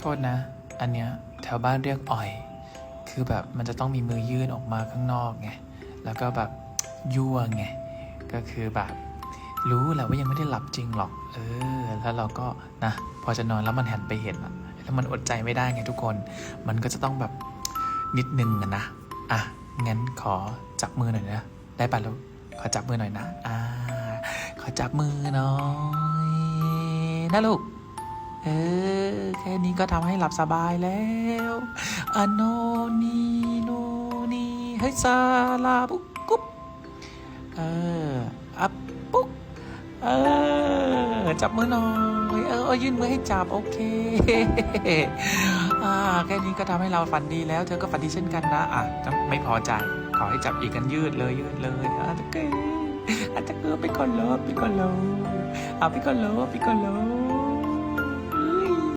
โทษนะ อันเนี้ยแถวบ้านเรียกอ่อย คือแบบมันจะต้องมีมือยื่นออกมาข้างนอกไง แล้วก็แบบยั่วไง ก็คือแบบรู้แหละว่ายังไม่ได้หลับจริงหรอก เออ แล้วเราก็นะ พอจะนอนแล้วมันหันไปเห็นอะแล้วมันอดใจไม่ได้ไงทุกคน มันก็จะต้องแบบนิดนึงนะ อะ งั้นขอจับมือหน่อยนะ ได้ปะลูก ขอจับมือหน่อยนะ อ่า ขอจับมือหน่อยนะลูก เออ แค่ ก็ทำให้หลับสบายแล้วอโนนีโนนีเฮ้ยซาลาบุกกุ๊บเอออับปุ๊กเออจับมือหน่อยเออเอายื่นมือให้จับโอเคอ่าแค่นี้ก็ทำให้เราฝันดีแล้ว เธอก็ฝันดีเช่นกันนะอะไม่พอใจขอให้จับอีกกันยืดเลยยืดเลยอาจจะเกิดอาจจะเกิดไปก่อนเลยไปก่อนเลยอะไปก่อนเลยไปก่อนเลย